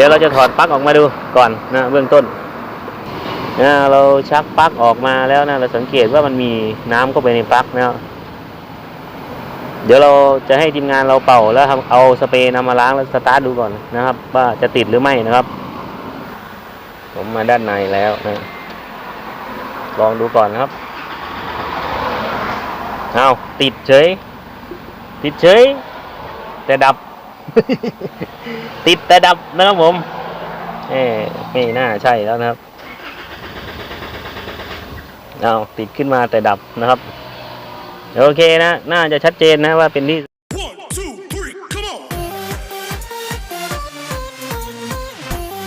ดี๋ยวเราจะถอดปลั๊กออกมาดูก่อนนะเบื้องต้นนะเราชักปลั๊กออกมาแล้วนะเราสังเกตว่ามันมีน้ำเข้าไปในปลั๊กนะเดี๋ยวเราจะให้ทีมงานเราเป่าแล้วทำเอาสเปรย์นำมาล้างแล้วสตาร์ทดูก่อนนะครับ ว่าจะติดหรือไม่นะครับ ผมมาด้านในแล้วนะลองดูก่อนนะครับเอาติดเฉย ติดเฉย แต่ดับ ติดแต่ดับนะครับผมเอ้ไม่น่าใช่แล้วนะครับเอาติดขึ้นมาแต่ดับนะครับโอเคนะ น่าจะชัดเจนนะว่าเป็นที่ One, two, three, come on!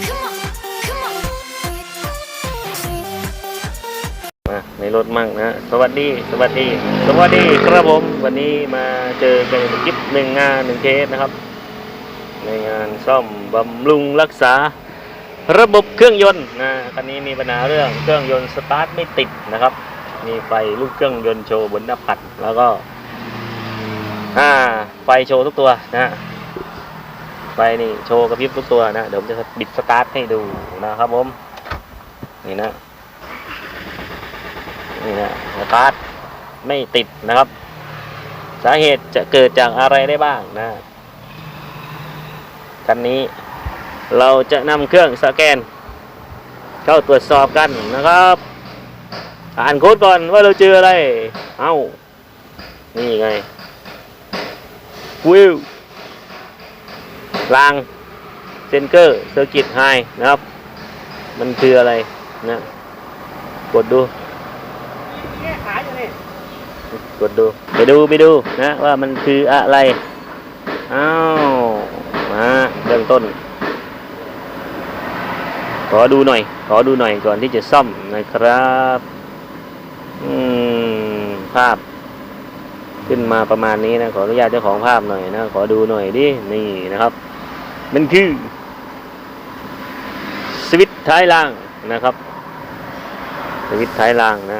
Come on, come on. มาในรถมั่งนะ สวัสดี สวัสดี สวัสดีครับผม วันนี้มาเจอกันในคลิปหนึ่งงานหนึ่งเคสนะครับ ในงานซ่อมบำรุงรักษาระบบเครื่องยนต์นะคันนี้มีปัญหาเรื่องเครื่องยนต์สตาร์ทไม่ติดนะครับ มีไฟลูกเครื่องยนต์โชว์บนหน้าปัด แล้วก็อ่าไฟโชว์ทุกตัวนะไฟนี่โชว์กระพริบทุกตัวนะเดี๋ยวผมจะบิดสตาร์ทให้ดูนะครับผมนี่นะนี่นะสตาร์ทไม่ติดนะครับ สาเหตุจะเกิดจากอะไรได้บ้างนะ คันนี้ เราจะนำเครื่องสแกน เข้าตรวจสอบกันนะครับอ่านโค้ดก่อนว่าเราเจออะไร เอ้า นี่ไงวิวรางเซนเกอร์เซอร์กิตไฮนะครับ มันคืออะไรนะกดดูกดดู ไปดูไปดูนะว่ามันคืออะไร อ้าว มาเริ่มต้น ขอดูหน่อย ขอดูหน่อยก่อนที่จะซ่อมนะครับภาพ ขึ้นมาประมาณนี้นะ ขออนุญาตเจ้าของภาพหน่อยนะ ขอดูหน่อยดินี่นะครับ มันคือสวิตท้ายล่างนะครับสวิตท้ายล่างนะ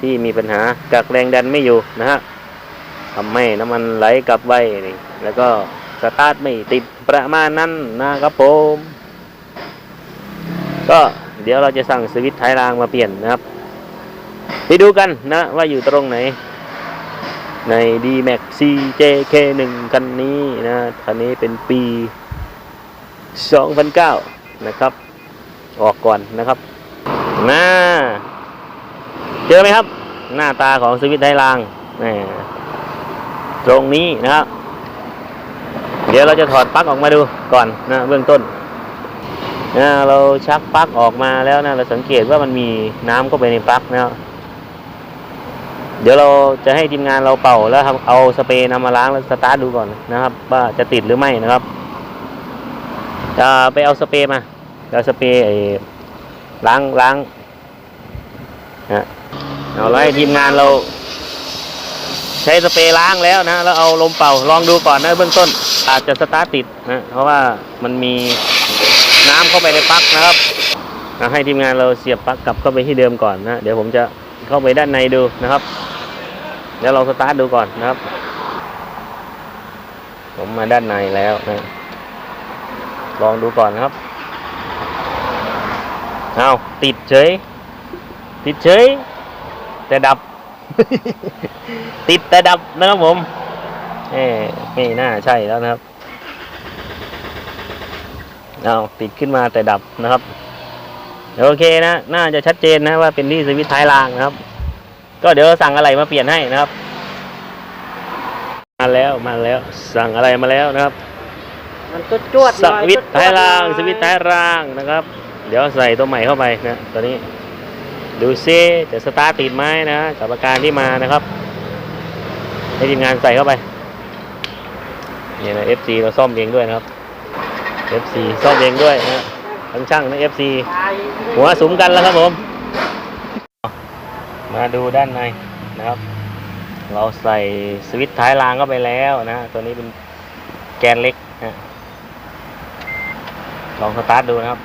ที่มีปัญหากักแรงดันไม่อยู่นะฮะทำให้น้ำมันไหลกลับไว้นี่แล้วก็ สตาร์ทไม่ติดประมาณนั้นนะครับผมก็เดี๋ยวเราจะสั่งสวิตช์ท้ายรางมาเปลี่ยนนะครับ ไปดูกันนะว่าอยู่ตรงไหน ใน D-Max CJK1 คันนี้นะคันนี้เป็นปี 2009 นะครับ ออกก่อนนะครับมาเจอไหมครับ หน้าตาของสวิตช์ไดรางแหม่ตรงนี้นะครับ ดี๋ยวเราจะถอดปลั๊กออกมาดูก่อนนะเบื้องต้นนะเราชักปลั๊กออกมาแล้วนะเราสังเกตว่ามันมีน้ำเข้าไปในปลั๊กนะครับเดี๋ยวเราจะให้ทีมงานเราเป่าแล้วทำเอาสเปรย์นำมาล้างแล้วสตาร์ทดูก่อนนะครับ ว่าจะติดหรือไม่นะครับจะไปเอาสเปรย์มาเอาสเปรย์ล้างล้างนะเอาแล้วให้ทีมงานเรา ใช้สเปรย์ล้างแล้วนะแล้วเอาลมเป่าลองดูก่อนนะเบื้องต้น อาจจะสตาร์ทติดนะเพราะว่ามันมีน้ำเข้าไปในปลั๊กนะครับนะให้ทีมงานเราเสียบปลั๊กกลับเข้าไปที่เดิมก่อนนะเดี๋ยวผมจะเข้าไปด้านในดูนะครับเดี๋ยวเราสตาร์ทดูก่อนนะครับ ผมมาด้านในแล้วนะลองดูก่อนนะครับเอาติดเฉย ติดเฉย แต่ดับ ติดแต่ดับนะครับผมเอ้ไม่น่าใช่แล้วนะครับเอาติดขึ้นมาแต่ดับนะครับโอเคนะ น่าจะชัดเจนนะว่าเป็นที่สวิตช์ท้ายรางนะครับ ก็เดี๋ยวสั่งอะไรมาเปลี่ยนให้นะครับ มาแล้วมาแล้วสั่งอะไรมาแล้วนะครับ มันจวดจวดสวิตช์ท้ายราง สวิตช์ท้ายรางนะครับ เดี๋ยวใส่ตัวใหม่เข้าไปนะตัวนี้ ดูซิจะสตาร์ทติดไหมนะกับอาการที่มานะครับ ให้ทีมงานใส่เข้าไปนี่นะ FC เราซ่อมเองด้วยนะครับ FC ซ่อมเองด้วยนะทั้งช่างทั้ง FC หัวสุมกันแล้วครับผม มาดูด้านในนะครับ เราใส่สวิตช์ท้ายรางเข้าไปแล้วนะ ตัวนี้เป็นแกนเล็กนะลองสตาร์ทดูนะครับ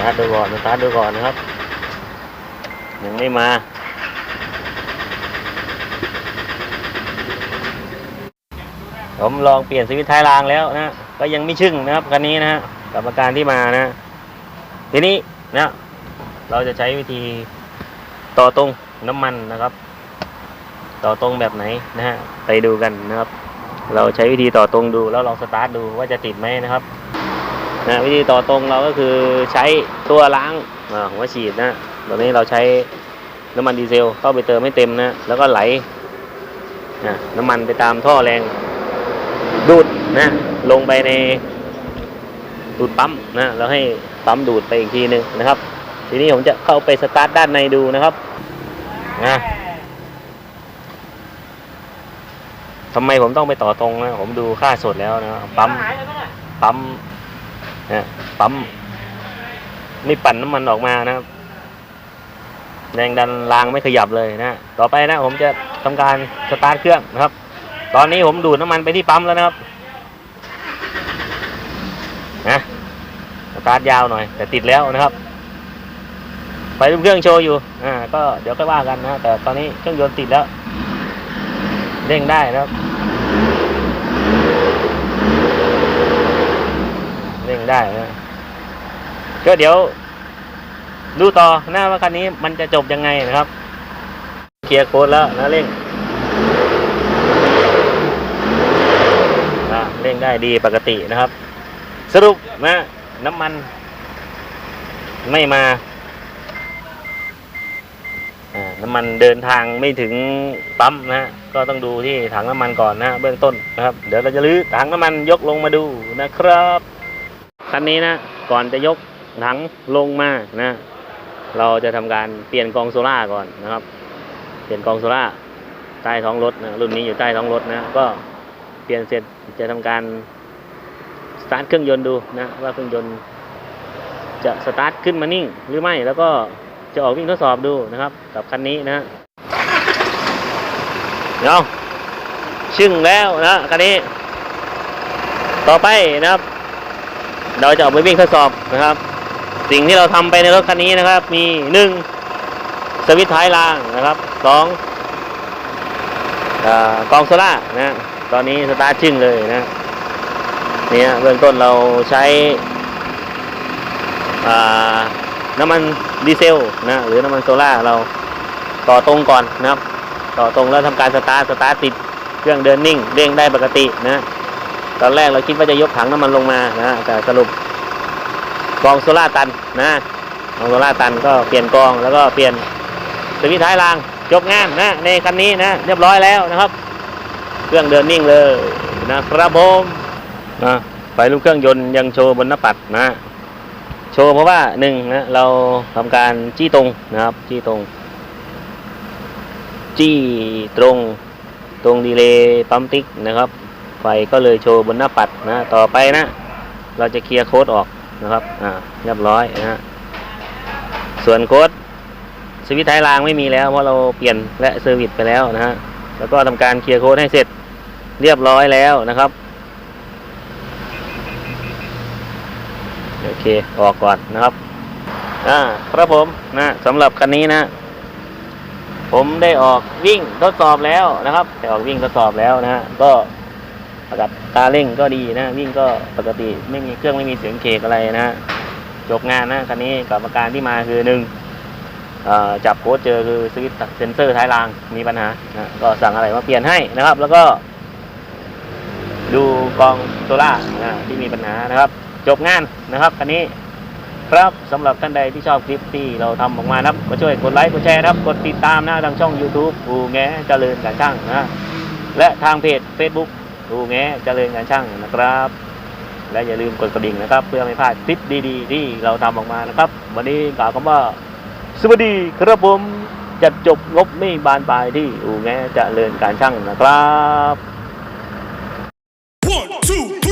ตาร์ทดูก่อนสตาร์ทดูก่อนนะครับ ยังไม่มา ผมลองเปลี่ยนสวิตช์ท้ายรางแล้วนะ ก็ยังไม่ชึ่งนะครับคันนี้นะฮะกับอาการที่มานะ ทีนี้นะเราจะใช้วิธีต่อตรงน้ำมันนะครับ ต่อตรงแบบไหนนะฮะไปดูกันนะครับ เราใช้วิธีต่อตรงดูแล้วลองสตาร์ทดูว่าจะติดไหมนะครับ นะวิธีต่อตรงเราก็คือใช้ตัวล้างอ่าหัวฉีดนะตอนนี้เราใช้น้ำมันดีเซลเข้าไปเติมให้เต็มนะแล้วก็ไหลนะน้ำมันไปตามท่อแรง ดูดนะลงไปในดูดปั๊มนะแล้วให้ปั๊มดูดไปอีกทีหนึ่งนะครับ ทีนี้ผมจะเข้าไปสตาร์ทด้านในดูนะครับนะทำไมผมต้องไปต่อตรงนะผมดูค่าสดแล้วนะปั๊มปั๊ม นะปั๊มไม่ปั่นน้ำมันออกมานะครับ แรงดันรางไม่ขยับเลยนะต่อไปนะ ผมจะทำการสตาร์ทเครื่องนะครับ ตอนนี้ผมดูดน้ำมันไปที่ปั๊มแล้วนะครับนะสตาร์ทยาวหน่อย แต่ติดแล้วนะครับไปรูเครื่องโชว์อยู่ อ่า ก็เดี๋ยวค่อยว่ากันนะ แต่ตอนนี้เครื่องยนต์ติดแล้ว เร่งได้นะครับ เร่งได้นะก็เดี๋ยว ดูต่อหนะว่าคันนี้มันจะจบยังไงนะครับ เคลียร์โค้ดแล้วนะเร่งเร่งได้ดีปกตินะครับ สรุปนะ น้ำมัน ไม่มาอ่าน้ำมันเดินทางไม่ถึงปั๊มนะฮะก็ต้องดูที่ถังน้ำมันก่อนนะฮะเบื้องต้นนะครับ เดี๋ยวเราจะลื้อถังน้ำมันยกลงมาดูนะครับ คันนี้นะก่อนจะยกถังลงมานะ เราจะทำการเปลี่ยนกองโซล่าก่อนนะครับ เปลี่ยนกองโซล่าใต้ท้องรถนะรุ่นนี้อยู่ใต้ท้องรถนะก็เปลี่ยนเสร็จจะทำการสตาร์ทเครื่องยนต์ดูนะว่าเครื่องยนต์จะสตาร์ทขึ้นมานิ่งหรือไม่แล้วก็จะออกวิ่งทดสอบดูนะครับ กับคันนี้นะเดี๋ยวชึ่งแล้วนะคันนี้ ต่อไปนะครับ เราจะออกไปวิ่งทดสอบนะครับ สิ่งที่เราทำไปในรถคันนี้นะครับ มีหนึ่งสวิตช์ท้ายรางนะครับสองกองโซล่านะตอนนี้สตาร์ทชึ่งเลยนะเนี่ยเบื้องต้นเราใช้น้ำมันดีเซลนะหรือน้ำมันโซล่าเราต่อตรงก่อนนะครับ ต่อตรงแล้วทำการสตาร์ทสตาร์ทติดเครื่องเดินนิ่งเร่งได้ปกตินะ ตอนแรกเราคิดว่าจะยกถังน้ำมันลงมานะแต่สรุปกองโซล่าตันนะกองโซล่าตันก็เปลี่ยนกองแล้วก็เปลี่ยนสวิตช์ท้ายรางจบงานนะในคันนี้นะเรียบร้อยแล้วนะครับ เครื่องเดินนิ่งเลยนะครับผมนะไฟลูกเครื่องยนต์ยังโชว์บนหน้าปัดนะโชว์เพราะว่าหนึ่งนะเราทำการจี้ตรงนะครับ จี้ตรง จี้ตรง ตรงดีเลย์ปั๊มติ๊กนะครับ ไฟก็เลยโชว์บนหน้าปัดนะ ต่อไปนะ เราจะเคลียร์โค้ดออกนะครับ อ่า เรียบร้อยนะฮะ ส่วนโค้ดสวิตช์ท้ายรางไม่มีแล้ว เพราะเราเปลี่ยนและเซอร์วิสไปแล้วนะฮะ แล้วก็ทำการเคลียร์โค้ดให้เสร็จเรียบร้อยแล้วนะครับ โอเค ออกก่อนนะครับ อ่า ครับผมนะสำหรับคันนี้นะผมได้ออกวิ่งทดสอบแล้วนะครับได้ออกวิ่งทดสอบแล้วนะฮะก็ ปกติตาเร่งก็ดีนะวิ่งก็ปกติไม่มีเครื่องไม่มีเสียงเคกอะไรนะฮะจบงานนะคันนี้กับอาการที่มาคือหนึ่งจับโค้ดเจอคือสวิตเซนเซอร์ท้ายรางมีปัญหานะก็สั่งอะไรมาเปลี่ยนให้นะครับ แล้วก็ดูกองโซล่านะที่มีปัญหานะครับ จบงานนะครับคันนี้ครับสำหรับท่านใดที่ชอบคลิปที่เราทำออกมานะครับก็ช่วยกดไลค์กดแชร์นะครับ กดติดตามนะทางช่อง YouTube อูแงเจริญการช่างนะและทางเพจ Facebook ดูแงเจริญงานช่างนะครับ และอย่าลืมกดกระดิ่งนะครับ เพื่อไม่พลาดคลิปดีๆ ที่เราทำออกมานะครับ วันนี้กล่าวคำว่า สวัสดีครับผมจัดจบงบไม่บานปลายที่อูแงเจริญการช่างนะครับ One, two.